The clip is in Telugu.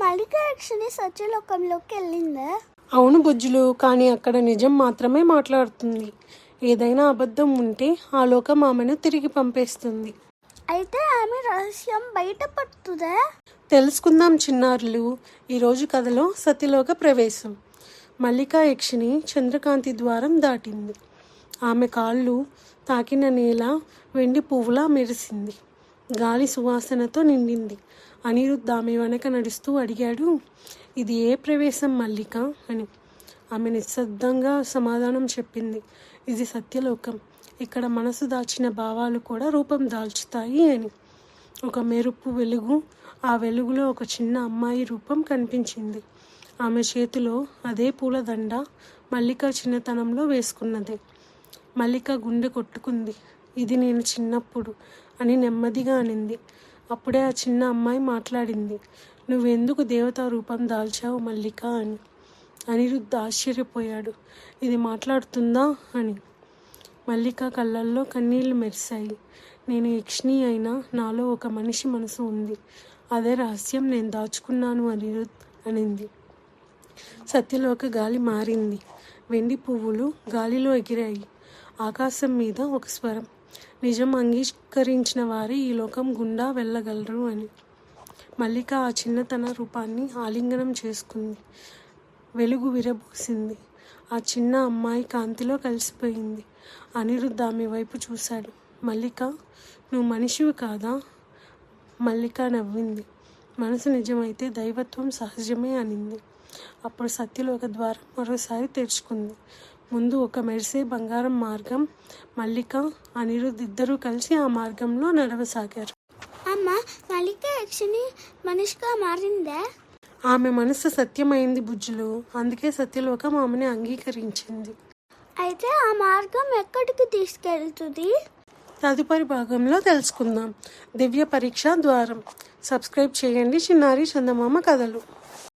మల్లికాక్షని సత్యలోకంలోకి వెళ్ళిందా? అవును బుజ్జులు కానీ అక్కడ నిజం మాత్రమే మాట్లాడుతుంది. ఏదైనా అబద్ధం ఉంటే ఆ లోకం ఆమెను తిరిగి పంపేస్తుంది. అయితే ఆమె రహస్యం బయటపడుతుందా? తెలుసుకుందాం చిన్నారులు ఈరోజు కథలో సతిలోక ప్రవేశం. మల్లికా యక్షిని చంద్రకాంతి ద్వారం దాటింది. ఆమె కాళ్ళు తాకిన నేల వెండి పువ్వులా మెరిసింది. గాలి సువాసనతో నిండింది. అనిరుద్ధ్ ఆమె వెనక నడుస్తూ అడిగాడు ఇది ఏ ప్రవేశం మల్లిక? అని. ఆమె నిశ్శబ్దంగా సమాధానం చెప్పింది ఇది సత్యలోకం. ఇక్కడ మనసు దాచిన భావాలు కూడా రూపం దాల్చుతాయి అని. ఒక మెరుపు వెలుగు ఆ వెలుగులో ఒక చిన్న అమ్మాయి రూపం కనిపించింది. ఆమె చేతిలో అదే పూలదండ మల్లిక చిన్నతనంలో వేసుకున్నది. మల్లిక గుండె కొట్టుకుంది. ఇది నేను చిన్నప్పుడు అని నెమ్మదిగా అనింది. అప్పుడే ఆ చిన్న అమ్మాయి మాట్లాడింది. నువ్వెందుకు దేవతా రూపం దాల్చావు మల్లిక అని? అనిరుద్ధ ఆశ్చర్యపోయాడు. ఇది మాట్లాడుతుందా? అని. మల్లిక కళ్ళల్లో కన్నీళ్ళు మెరిశాయి. నేను యక్షిణి అయినా నాలో ఒక మనిషి మనసు ఉంది. అదే రహస్యం నేను దాచుకున్నాను అనిరుద్ అనింది. సత్యలోక గాలి మారింది. వెండి పువ్వులు గాలిలో ఎగిరాయి. ఆకాశం మీద ఒక స్వరం. నిజం అంగీకరించిన వారే ఈ లోకం గుండా వెళ్ళగలరు అని. మల్లిక ఆ చిన్నతన రూపాన్ని ఆలింగనం చేసుకుంది. వెలుగు విరబూసింది. ఆ చిన్న అమ్మాయి కాంతిలో కలిసిపోయింది. అనిరుద్ధ ఆమె వైపు చూశాడు. మల్లిక నువ్వు మనిషివి కాదా? మల్లిక నవ్వింది. మనసు నిజమైతే దైవత్వం సహజమే అనింది. అప్పుడు సత్యలోక ద్వారం మరోసారి తెరుచుకుంది. ముందు ఒక మెరిసే బంగారం మార్గం మల్లిక అనిరుద్ధ్ ఇద్దరూ కలిసి ఆ మార్గంలో నడవసాగారు. అమ్మ మల్లికాక్షని మనిషిగా మారిందా? ఆమె మనసు సత్యమైంది బుజ్జులు. అందుకే సత్యలోకం ఆమెని అంగీకరించింది. అయితే ఆ మార్గం ఎక్కడికి తీసుకెళ్తుంది? తదుపరి భాగంలో తెలుసుకుందాం. దివ్య పరీక్ష ద్వారం. సబ్స్క్రైబ్ చేయండి చిన్నారి చందమామ కథలు.